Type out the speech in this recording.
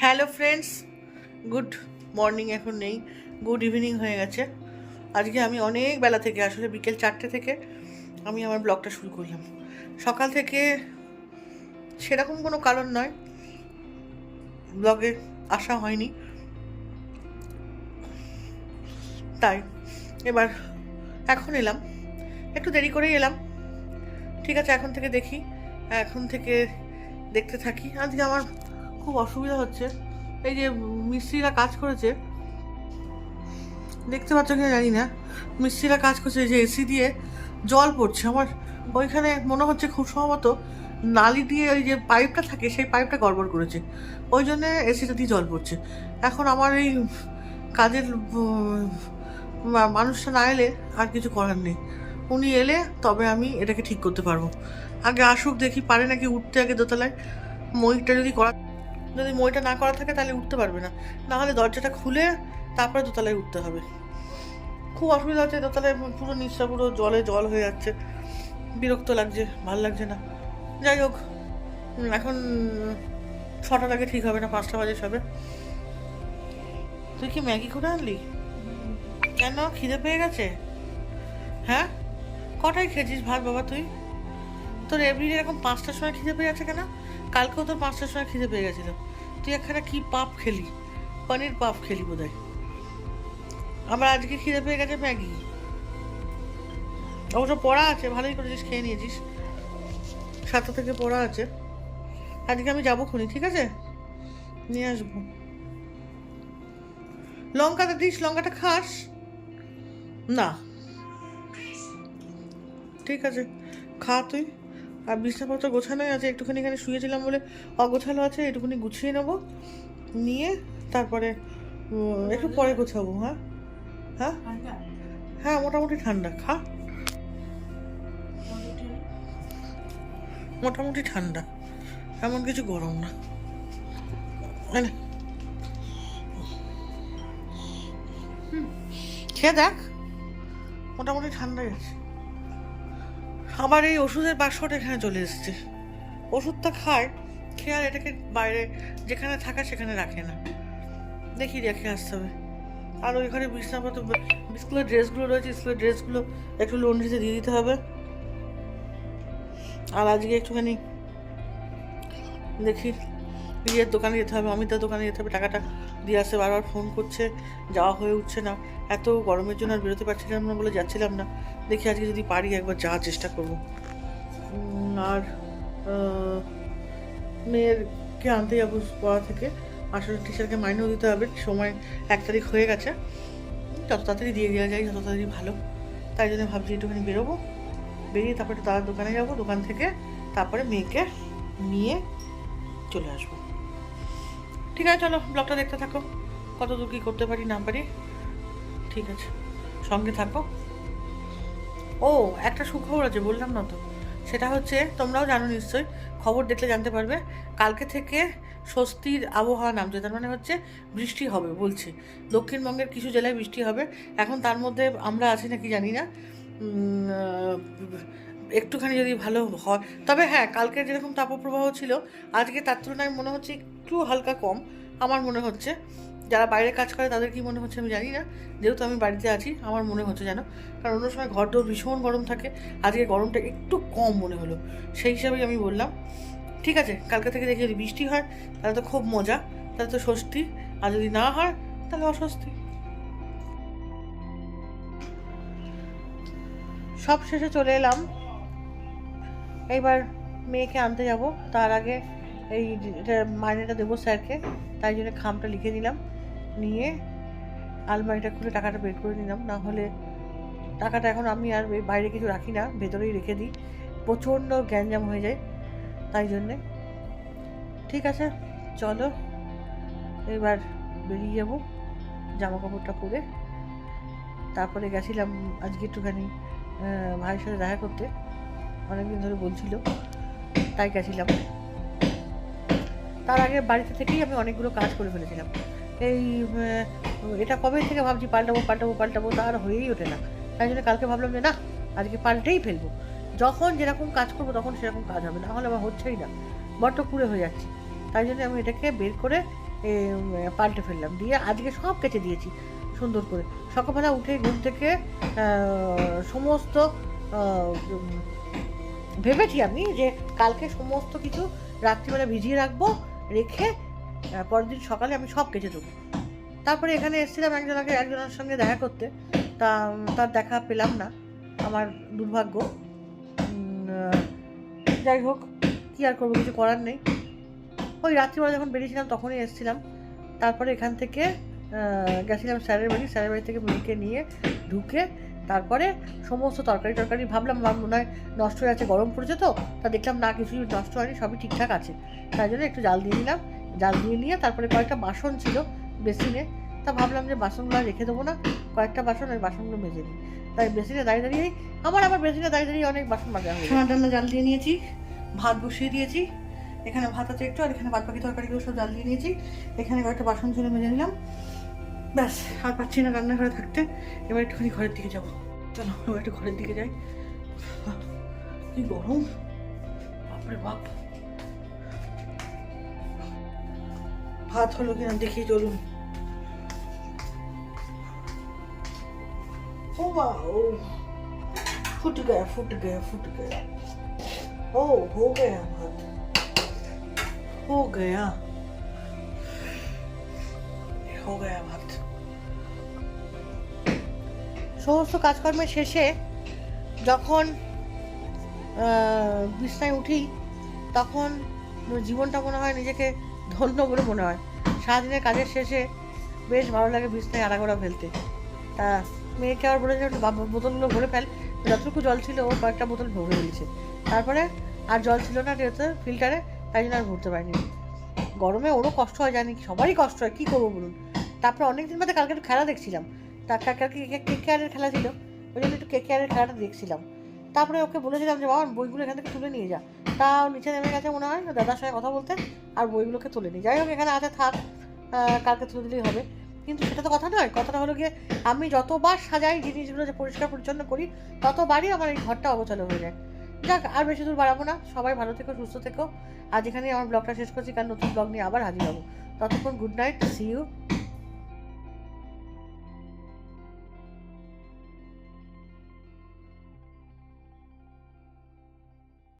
Hello friends, good morning এখন নেই, good evening হয়ে গেছে। আজকে আমি অনেক বেলা থেকে, আসলে বিকেল চারটে থেকে আমি আমার ব্লগটা শুরু করলাম। সকাল থেকে সেরকম কোনো কারণ নয়, ব্লগে আসা হয়নি। তাই, এবার এখন এলাম, একটু দেরি করেই এলাম। ঠিক আছে, এখন থেকে দেখি, এখন থেকে দেখতে থাকি। আজকে আমার খুব অসুবিধা হচ্ছে। এই যে মিস্ত্রিরা কাজ করেছে, দেখতে পাচ্ছ কিনা জানি না। মিস্ত্রিরা কাজ করছে যে এসি দিয়ে জল পড়ছে। আমার ওইখানে মনে হচ্ছে খুব সম্ভবত নালি দিয়ে ওই যে পাইপটা থাকে, সেই পাইপটা গড়বড় করেছে। ওই জন্যে এসিটা দিয়ে জল পড়ছে। এখন আমার এই কাজের মানুষটা না এলে আর কিছু করার নেই। উনি এলে তবে আমি এটাকে ঠিক করতে পারব। আগে আসুক, দেখি পারে নাকি উঠতে আগে দোতলায়। মইটা যদি করা যদি মইটা না করা থাকে তাহলে উঠতে পারবে না। না হলে দরজাটা খুলে তারপরে দোতলায় উঠতে হবে। খুব অসুবিধা হচ্ছে, দোতলায় পুরো নিচটা পুরো জলে জল হয়ে যাচ্ছে। বিরক্ত লাগছে, ভালো লাগছে না। যাই হোক এখন ছটার আগে ঠিক হবে না, পাঁচটা বাজে সবে। তুই কি ম্যাগি করে আনলি? কেন? খিদে পেয়ে গেছে? হ্যাঁ? কটায় খেয়েছিস ভাত বাবা তুই? তোর এভরিডে এরকম পাঁচটার সময় খিদে পেয়ে যাচ্ছে কেন? কালকেও তোর পাঁচটার সময় খিদে পেয়ে গেছিল। তুই একখানা কি পাপ খেলি? পনির পাপ খেলি বোধ হয় আমার আজকে খিদে পেয়ে গেছে ম্যাগি। অবশ্য পড়া আছে, ভালোই করেছিস, খেয়ে নিয়েছিস। সাতটা থেকে পড়া আছে। আজকে আমি যাব খুনি, ঠিক আছে? নিয়ে আসব। লঙ্কাটা দিস, লঙ্কাটা খাস। না। ঠিক আছে, খা তুই। আর বিছনাপত্র গোছানোই আছে একটুখানি এখানে শুয়েছিলাম বলে অগোছালো আছে একটুখানি গুছিয়ে নেব নিয়ে তারপরে একটু পরে গোছাবো হ্যাঁ? হ্যাঁ? হ্যাঁ মোটামুটি ঠান্ডা খা। মোটামুটি ঠান্ডা এমন কিছু গরম না। খেয়ে দেখ মোটামুটি ঠান্ডাই আছে। আবার এই ওষুধের বাক্সটা এখানে চলে এসেছে। ওষুধটা খায় খেয়ে আর এটাকে বাইরে যেখানে থাকা সেখানে রাখে না। দেখি রেখে আসতে হবে। আর ওইখানে বিছনাপত্র, স্কুলের ড্রেসগুলো রয়েছে, স্কুলের ড্রেসগুলো একটু লন্ড্রিতে দিয়ে দিতে হবে। আর আজকে একটুখানি দেখি ইয়ের দোকানে যেতে হবে, অমিতার দোকানে যেতে হবে, টাকাটা আসতে বারবার ফোন করছে, যাওয়া হয়ে উঠছে না। এত গরমের জন্য আর বেরোতে পারছিলাম না বলে যাচ্ছিলাম না। দেখি আজকে যদি পারি একবার যাওয়ার চেষ্টা করব। আর মেয়েরকে আনতে যাব পড়া থেকে। আসলে টিচারকে মাইনেও দিতে হবে, সময় এক তারিখ হয়ে গেছে। যত তাড়াতাড়ি দিয়ে দেওয়া যায়, যত তাড়াতাড়ি ভালো। তাই জন্য ভাবছি একটুখানি বেরোবো। বেরিয়ে তারপরে তার দোকানে যাব। দোকান থেকে তারপরে মেয়েকে নিয়ে চলে আসব। ঠিক আছে, চলো ব্লগটা দেখতে থাকো। কত দূর কী করতে পারি না পারি। ঠিক আছে, সঙ্গে থাকো। ও, একটা সুখবর আছে, বললাম না তো। সেটা হচ্ছে, তোমরাও জানো নিশ্চয়ই, খবর দেখলে জানতে পারবে, কালকে থেকে স্বস্তির আবহাওয়া নামছে, তার মানে হচ্ছে বৃষ্টি হবে, বলছে। দক্ষিণবঙ্গের কিছু জেলায় বৃষ্টি হবে। এখন তার মধ্যে আমরা আছি নাকি জানি না। একটুখানি যদি ভালো হয়। তবে হ্যাঁ কালকে যেরকম তাপপ্রবাহ ছিল, আজকে তার তুলনায় মনে হচ্ছে একটু হালকা কম। আমার মনে হচ্ছে, যারা বাইরে কাজ করে তাদের কি মনে হচ্ছে আমি জানি না। যেহেতু আমি বাড়িতে আছি, আমার মনে হচ্ছে যেন, কারণ অন্য সময় ঘর দৌড় ভীষণ গরম থাকে, আজকে গরমটা একটু কম মনে হলো। সেই হিসাবেই আমি বললাম, ঠিক আছে, কালকে থেকে দেখি যদি বৃষ্টি হয়, তাহলে তো খুব মজা, তাহলে তো স্বস্তি। আর যদি না হয়, তাহলে অস্বস্তি। সব শেষে চলে এলাম। এইবার মেয়েকে আনতে যাব। তার আগে এই মাইনেটা দেবো স্যারকে। তাই জন্য খামটা লিখে নিলাম। নিয়ে আলমারিটা খুলে টাকাটা বের করে নিলাম। না হলে টাকাটা এখন আমি আর বাইরে কিছু রাখি না, ভেতরেই রেখে দিই। প্রচণ্ড গ্যাঞ্জাম হয়ে যায় তাই জন্যে। ঠিক আছে, চলো। এবার বেরিয়ে যাব জামা কাপড়টা পরে। তারপরে গেছিলাম আজকে একটুখানি ভাইয়ের সাথে দেখা করতে। অনেকদিন ধরে বলছিল, তাই গেছিলাম। তার আগে বাড়িতে থেকেই আমি অনেকগুলো কাজ করে ফেলেছিলাম। এই এটা কবে থেকে ভাবছি পাল্টাবো পাল্টাবো পাল্টাবো, তা আর হয়েই ওঠে না। তাই জন্য কালকে ভাবলাম যে না, আজকে পাল্টেই ফেলব। যখন যেরকম কাজ করব তখন সেরকম কাজ হবে, না হলে আমার হচ্ছেই না। বড্ড কুড়ে হয়ে যাচ্ছে। তাই জন্য আমি এটাকে বের করে পাল্টে ফেললাম। দিয়ে আজকে সব কেচে দিয়েছি সুন্দর করে। সকালবেলা উঠে ঘুম থেকে সমস্ত ভেবেছি আমি যে কালকে সমস্ত কিছু রাত্রিবেলা ভিজিয়ে রাখব, রেখে পরের দিন সকালে আমি সব কেচে দেবো। তারপরে এখানে এসেছিলাম একজনকে একজনের সঙ্গে দেখা করতে। তা, তার দেখা পেলাম না, আমার দুর্ভাগ্য। যাই হোক, কী আর করব, কিছু করার নেই। ওই রাত্রিবেলা যখন বেরিয়েছিলাম, তখনই এসেছিলাম। তারপরে এখান থেকে গেছিলাম স্যারের বাড়ি। স্যারের বাড়ি থেকে মেয়েকে নিয়ে ঢুকে তারপরে সমস্ত তরকারি টরকারি ভাবলাম, আমার মনে হয় নষ্ট হয়ে আছে গরম পড়েছে তো, তা দেখলাম না কিছু নষ্ট হয়নি, সবই ঠিকঠাক আছে। তাই জন্য একটু জাল দিয়ে নিলাম, জাল দিয়ে নিয়ে তারপরে কয়েকটা বাসন ছিল বেসিনে, তা ভাবলাম যে বাসনগুলো রেখে দেবো না, কয়েকটা বাসন ওই বাসনগুলো মেজে নিই। তাই বেসিনে দাঁড়িয়ে দাঁড়িয়েই আমার আবার বেসিনে দাঁড়িয়ে দাঁড়িয়ে অনেক বাসন মাজা হয়ে সোনার জাল দিয়ে নিয়েছি, ভাত বসিয়ে দিয়েছি, এখানে ভাত আছে একটু, আর এখানে বাদ বাকি তরকারিগুলো সব জাল দিয়ে নিয়েছি, এখানে কয়েকটা বাসন ছিল মেজে নিলাম। ব্যাস আর পাচ্ছি না রান্নাঘরে থাকতে এবার একটুখানি ঘরের দিকে যাবো চলো এবার একটু ঘরের দিকে যাই কি গরম বাপরে বাপ ভাত হলো কিনা দেখি চলুন ओ वाओ फुट गया फुट गया फुट गया ओ हो गया भात हो गया हो गया ভাত সমস্ত কাজকর্মের শেষে যখন বিছনায় উঠি, তখন জীবনটা মনে হয় নিজেকে ধন্য বলে মনে হয়। সারাদিনের কাজের শেষে বেশ ভালো লাগে বিছনায় আড়াগোড়া ফেলতে। তা মেয়েকে আবার বলেছে বোতলগুলো ভরে ফেল। যতটুকু জল ছিল, ও কয়েকটা বোতল ভরে ফেলেছে। তারপরে আর জল ছিল না যেহেতু ফিল্টারে, তাই জন্য আর ভরতে পারিনি। গরমে ওরও কষ্ট হয়, জানি সবারই কষ্ট হয়, কী করব বলুন? তারপরে অনেকদিন বাদে কালকে একটু খেলা দেখছিলাম। তা কালকে কে কেয়ারের খেলা ছিল। ওই জন্য একটু কে কেয়ারের খেলাটা দেখছিলাম। তারপরে ওকে বলেছিলাম যে, বাবা, বইগুলো এখান থেকে তুলে নিয়ে যা। তাও নিচে নেমে গেছে মনে হয় দাদার সঙ্গে কথা বলতে, আর বইগুলোকে তুলে নিই যাই হোক, এখানে আছে, থাক কালকে তুলে দিলেই হবে। কিন্তু সেটা তো কথা নয়, কথাটা হলো গিয়ে, আমি যতবার সাজাই জিনিসগুলো যে পরিষ্কার পরিচ্ছন্ন করি, ততবারই আমার এই ঘরটা অগোছালো হয়ে যায়। যাক, আর বেশি দূর বাড়াবো না, সবাই ভালো থেকো, সুস্থ থেকো। আজ এখানেই আমার ব্লগটা শেষ করছি, কারণ নতুন ব্লগ নিয়ে আবার হাজির হব। ততক্ষণ গুড নাইট সি ইউ